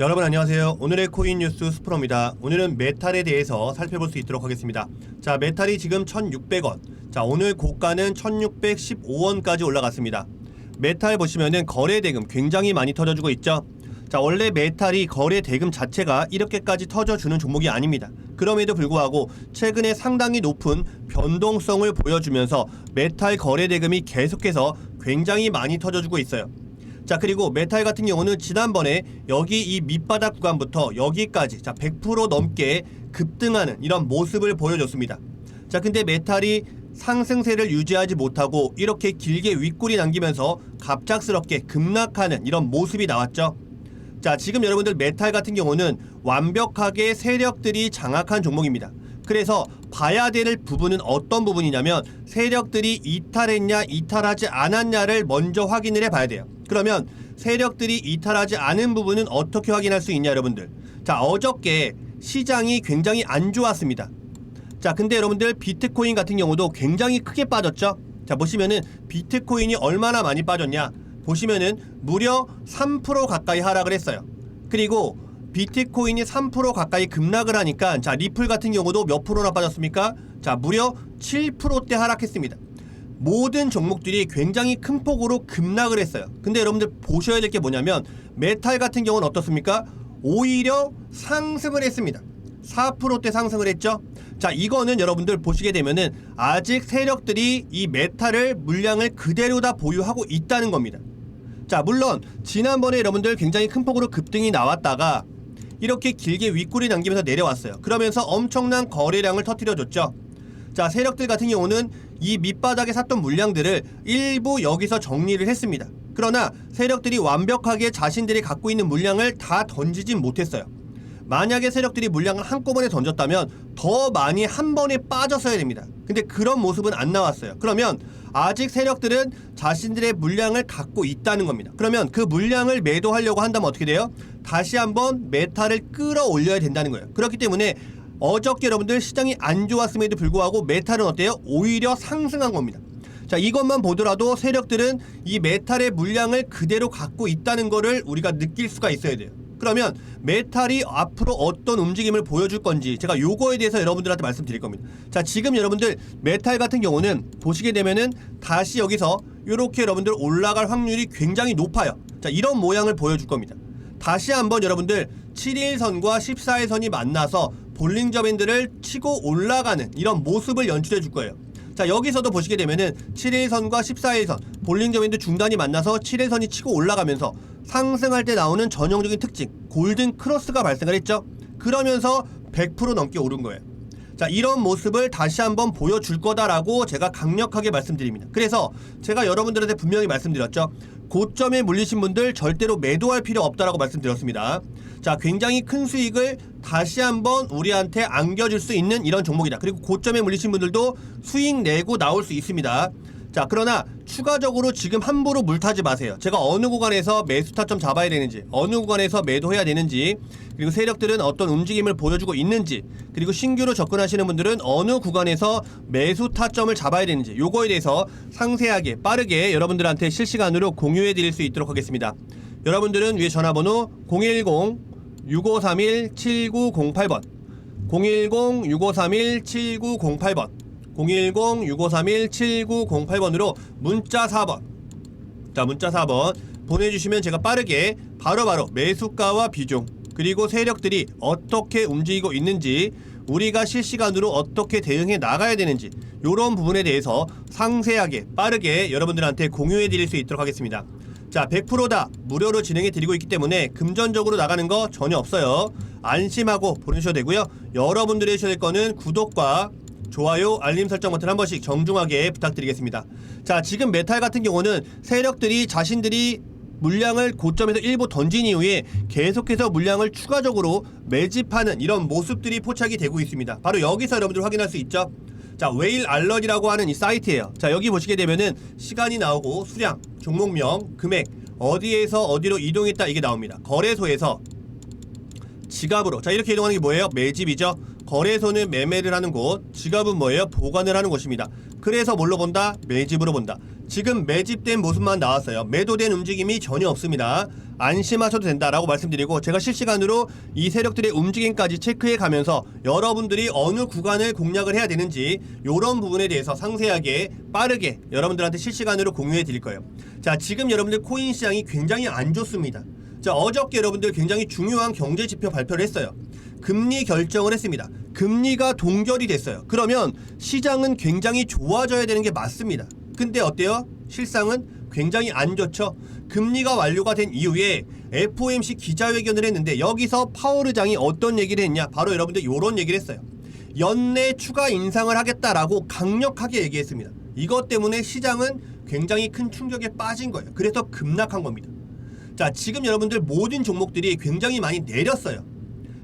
여러분 안녕하세요. 오늘의 코인 뉴스 스프로입니다. 오늘은 메탈에 대해서 살펴볼 수 있도록 하겠습니다. 자, 메탈이 지금 1,600원. 자, 오늘 고가는 1,615원까지 올라갔습니다. 메탈 보시면은 거래 대금 굉장히 많이 터져주고 있죠. 자, 원래 메탈이 거래 대금 자체가 이렇게까지 터져주는 종목이 아닙니다. 그럼에도 불구하고 최근에 상당히 높은 변동성을 보여주면서 메탈 거래 대금이 계속해서 굉장히 많이 터져주고 있어요. 자 그리고 메탈 같은 경우는 지난번에 여기 이 밑바닥 구간부터 여기까지 자 100% 넘게 급등하는 이런 모습을 보여줬습니다. 자 근데 메탈이 상승세를 유지하지 못하고 이렇게 길게 윗골이 남기면서 갑작스럽게 급락하는 이런 모습이 나왔죠. 자 지금 여러분들 메탈 같은 경우는 완벽하게 세력들이 장악한 종목입니다. 그래서 봐야 될 부분은 어떤 부분이냐면 세력들이 이탈했냐 이탈하지 않았냐를 먼저 확인을 해봐야 돼요. 그러면 세력들이 이탈하지 않은 부분은 어떻게 확인할 수 있냐 여러분들. 자 어저께 시장이 굉장히 안 좋았습니다. 자 근데 여러분들 비트코인 같은 경우도 굉장히 크게 빠졌죠. 자 보시면은 비트코인이 얼마나 많이 빠졌냐 보시면은 무려 3% 가까이 하락을 했어요. 그리고 비트코인이 3% 가까이 급락을 하니까 자 리플 같은 경우도 몇 프로나 빠졌습니까? 자 무려 7%대 하락했습니다. 모든 종목들이 굉장히 큰 폭으로 급락을 했어요. 근데 여러분들 보셔야 될 게 뭐냐면 메탈 같은 경우는 어떻습니까? 오히려 상승을 했습니다. 4%대 상승을 했죠. 자, 이거는 여러분들 보시게 되면은 아직 세력들이 이 메탈을 물량을 그대로 다 보유하고 있다는 겁니다. 자, 물론 지난번에 여러분들 굉장히 큰 폭으로 급등이 나왔다가 이렇게 길게 윗골이 남기면서 내려왔어요. 그러면서 엄청난 거래량을 터뜨려 줬죠. 자, 세력들 같은 경우는 이 밑바닥에 샀던 물량들을 일부 여기서 정리를 했습니다. 그러나 세력들이 완벽하게 자신들이 갖고 있는 물량을 다 던지진 못했어요. 만약에 세력들이 물량을 한꺼번에 던졌다면 더 많이 한 번에 빠졌어야 됩니다. 근데 그런 모습은 안 나왔어요. 그러면 아직 세력들은 자신들의 물량을 갖고 있다는 겁니다. 그러면 그 물량을 매도하려고 한다면 어떻게 돼요? 다시 한번 메탈을 끌어올려야 된다는 거예요. 그렇기 때문에 어저께 여러분들 시장이 안 좋았음에도 불구하고 메탈은 어때요? 오히려 상승한 겁니다. 자 이것만 보더라도 세력들은 이 메탈의 물량을 그대로 갖고 있다는 거를 우리가 느낄 수가 있어야 돼요. 그러면 메탈이 앞으로 어떤 움직임을 보여줄 건지 제가 요거에 대해서 여러분들한테 말씀드릴 겁니다. 자 지금 여러분들 메탈 같은 경우는 보시게 되면은 다시 여기서 이렇게 여러분들 올라갈 확률이 굉장히 높아요. 자 이런 모양을 보여줄 겁니다. 다시 한번 여러분들 7일선과 14일선이 만나서 볼링저 밴드를 치고 올라가는 이런 모습을 연출해 줄 거예요. 자 여기서도 보시게 되면은 7일선과 14일선 볼링저 밴드 중단이 만나서 7일선이 치고 올라가면서 상승할 때 나오는 전형적인 특징 골든 크로스가 발생을 했죠. 그러면서 100% 넘게 오른 거예요. 자 이런 모습을 다시 한번 보여줄 거다라고 제가 강력하게 말씀드립니다. 그래서 제가 여러분들한테 분명히 말씀드렸죠. 고점에 물리신 분들 절대로 매도할 필요 없다라고 말씀드렸습니다. 자 굉장히 큰 수익을 다시 한번 우리한테 안겨줄 수 있는 이런 종목이다. 그리고 고점에 물리신 분들도 수익 내고 나올 수 있습니다. 자 그러나 추가적으로 지금 함부로 물타지 마세요. 제가 어느 구간에서 매수 타점 잡아야 되는지, 어느 구간에서 매도해야 되는지, 그리고 세력들은 어떤 움직임을 보여주고 있는지, 그리고 신규로 접근하시는 분들은 어느 구간에서 매수 타점을 잡아야 되는지, 요거에 대해서 상세하게 빠르게 여러분들한테 실시간으로 공유해 드릴 수 있도록 하겠습니다. 여러분들은 위에 전화번호 010 6531 7908번 010 6531 7908번 010-6531-7908번으로 문자 4번 자 문자 4번 보내주시면 제가 빠르게 바로바로 매수가와 비중 그리고 세력들이 어떻게 움직이고 있는지 우리가 실시간으로 어떻게 대응해 나가야 되는지 이런 부분에 대해서 상세하게 빠르게 여러분들한테 공유해 드릴 수 있도록 하겠습니다. 자 100%다 무료로 진행해 드리고 있기 때문에 금전적으로 나가는 거 전혀 없어요. 안심하고 보내주셔도 되고요. 여러분들이 해주셔야 될 거는 구독과 좋아요, 알림 설정 버튼 한 번씩 정중하게 부탁드리겠습니다. 자, 지금 메탈 같은 경우는 세력들이 자신들이 물량을 고점에서 일부 던진 이후에 계속해서 물량을 추가적으로 매집하는 이런 모습들이 포착이 되고 있습니다. 바로 여기서 여러분들 확인할 수 있죠. 자, 웨일 알럿이라고 하는 이 사이트예요. 자, 여기 보시게 되면은 시간이 나오고 수량, 종목명, 금액, 어디에서 어디로 이동했다 이게 나옵니다. 거래소에서 지갑으로 자 이렇게 이동하는 게 뭐예요? 매집이죠. 거래소는 매매를 하는 곳, 지갑은 뭐예요? 보관을 하는 곳입니다. 그래서 뭘로 본다? 매집으로 본다. 지금 매집된 모습만 나왔어요. 매도된 움직임이 전혀 없습니다. 안심하셔도 된다라고 말씀드리고 제가 실시간으로 이 세력들의 움직임까지 체크해 가면서 여러분들이 어느 구간을 공략을 해야 되는지 이런 부분에 대해서 상세하게 빠르게 여러분들한테 실시간으로 공유해 드릴 거예요. 자, 지금 여러분들 코인 시장이 굉장히 안 좋습니다. 자, 어저께 여러분들 굉장히 중요한 경제 지표 발표를 했어요. 금리 결정을 했습니다. 금리가 동결이 됐어요. 그러면 시장은 굉장히 좋아져야 되는 게 맞습니다. 근데 어때요? 실상은 굉장히 안 좋죠. 금리가 완료가 된 이후에 FOMC 기자회견을 했는데 여기서 파월 의장이 어떤 얘기를 했냐? 바로 여러분들 이런 얘기를 했어요. 연내 추가 인상을 하겠다라고 강력하게 얘기했습니다. 이것 때문에 시장은 굉장히 큰 충격에 빠진 거예요. 그래서 급락한 겁니다. 자, 지금 여러분들 모든 종목들이 굉장히 많이 내렸어요.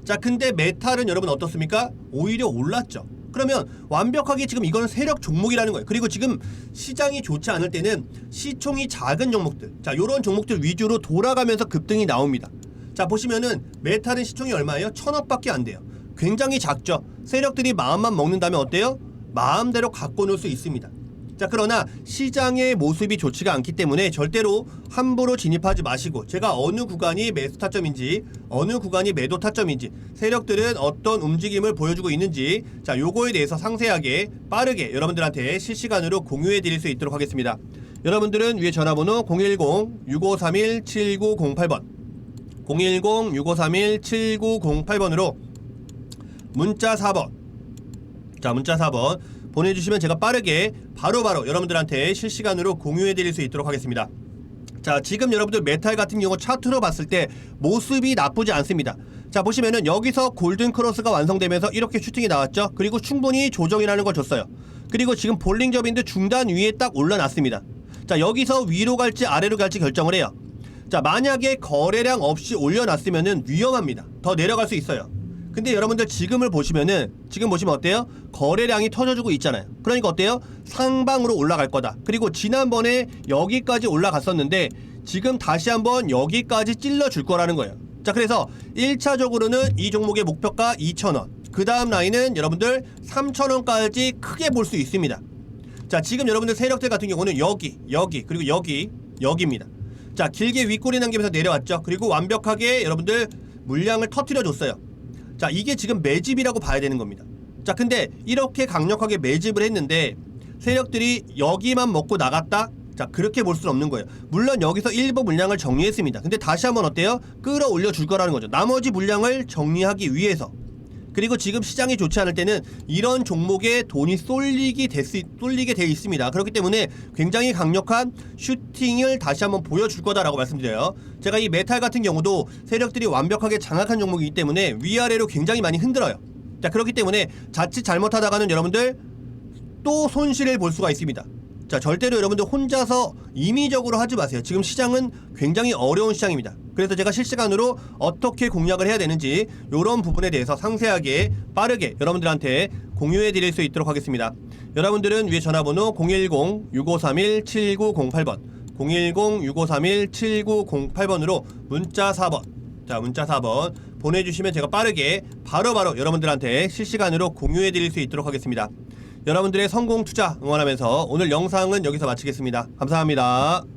자, 근데 메탈은 여러분 어떻습니까? 오히려 올랐죠. 그러면 완벽하게 지금 이거는 세력 종목이라는 거예요. 그리고 지금 시장이 좋지 않을 때는 시총이 작은 종목들, 자, 요런 종목들 위주로 돌아가면서 급등이 나옵니다. 자, 보시면은 메탈은 시총이 얼마예요? 천억밖에 안 돼요. 굉장히 작죠. 세력들이 마음만 먹는다면 어때요? 마음대로 갖고 놀 수 있습니다. 자 그러나 시장의 모습이 좋지가 않기 때문에 절대로 함부로 진입하지 마시고 제가 어느 구간이 매수 타점인지 어느 구간이 매도 타점인지 세력들은 어떤 움직임을 보여주고 있는지 자 요거에 대해서 상세하게 빠르게 여러분들한테 실시간으로 공유해 드릴 수 있도록 하겠습니다. 여러분들은 위에 전화번호 010-6531-7908번 010-6531-7908번으로 문자 4번 자 문자 4번 보내주시면 제가 빠르게 바로 바로 여러분들한테 실시간으로 공유해 드릴 수 있도록 하겠습니다. 자 지금 여러분들 메탈 같은 경우 차트로 봤을 때 모습이 나쁘지 않습니다. 자 보시면은 여기서 골든 크로스가 완성되면서 이렇게 슈팅이 나왔죠? 그리고 충분히 조정이라는 걸 줬어요. 그리고 지금 볼링 접인데 중단 위에 딱 올라놨습니다. 자 여기서 위로 갈지 아래로 갈지 결정을 해요. 자 만약에 거래량 없이 올려놨으면은 위험합니다. 더 내려갈 수 있어요 근데 여러분들 지금을 보시면은 지금 보시면 어때요? 거래량이 터져주고 있잖아요. 그러니까 어때요? 상방으로 올라갈 거다. 그리고 지난번에 여기까지 올라갔었는데 지금 다시 한번 여기까지 찔러줄 거라는 거예요. 자 그래서 1차적으로는 이 종목의 목표가 2,000원. 그 다음 라인은 여러분들 3,000원까지 크게 볼 수 있습니다. 자 지금 여러분들 세력들 같은 경우는 여기 여기 그리고 여기 여기입니다. 자 길게 윗꼬리 남기면서 내려왔죠. 그리고 완벽하게 여러분들 물량을 터트려 줬어요. 자 이게 지금 매집이라고 봐야 되는 겁니다. 자 근데 이렇게 강력하게 매집을 했는데 세력들이 여기만 먹고 나갔다? 자 그렇게 볼 수는 없는 거예요. 물론 여기서 일부 물량을 정리했습니다. 근데 다시 한번 어때요? 끌어올려 줄 거라는 거죠. 나머지 물량을 정리하기 위해서 그리고 지금 시장이 좋지 않을 때는 이런 종목에 돈이 쏠리게 됐, 쏠리게 돼 있습니다. 그렇기 때문에 굉장히 강력한 슈팅을 다시 한번 보여줄 거다라고 말씀드려요. 제가 이 메탈 같은 경우도 세력들이 완벽하게 장악한 종목이기 때문에 위아래로 굉장히 많이 흔들어요. 자 그렇기 때문에 자칫 잘못하다가는 여러분들 또 손실을 볼 수가 있습니다. 자 절대로 여러분들 혼자서 임의적으로 하지 마세요. 지금 시장은 굉장히 어려운 시장입니다. 그래서 제가 실시간으로 어떻게 공략을 해야 되는지 이런 부분에 대해서 상세하게 빠르게 여러분들한테 공유해 드릴 수 있도록 하겠습니다. 여러분들은 위에 전화번호 010-6531-7908번 010-6531-7908번으로 문자 4번 자 문자 4번 보내주시면 제가 빠르게 바로바로 여러분들한테 실시간으로 공유해 드릴 수 있도록 하겠습니다. 여러분들의 성공 투자 응원하면서 오늘 영상은 여기서 마치겠습니다. 감사합니다.